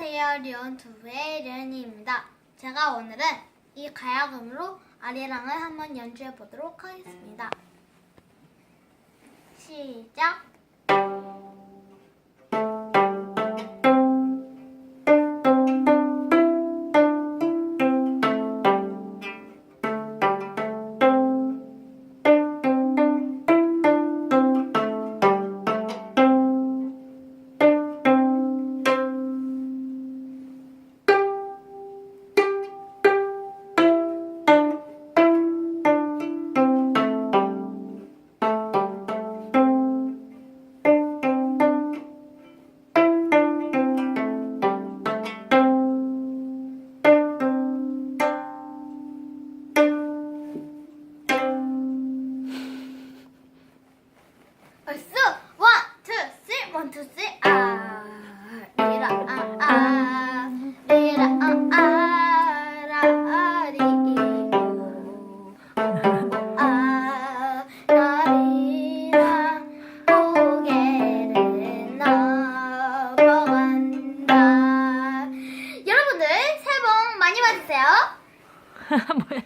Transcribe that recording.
안녕하세요. 리온투브의 리온이입니다. 제가 오늘은 이 가야금으로 아리랑을 한번 연주해 보도록 하겠습니다. 시작. 아, 아, 아, 아, 아, 아. 여러분들 새해 복 많이 받으세요. 뭐야?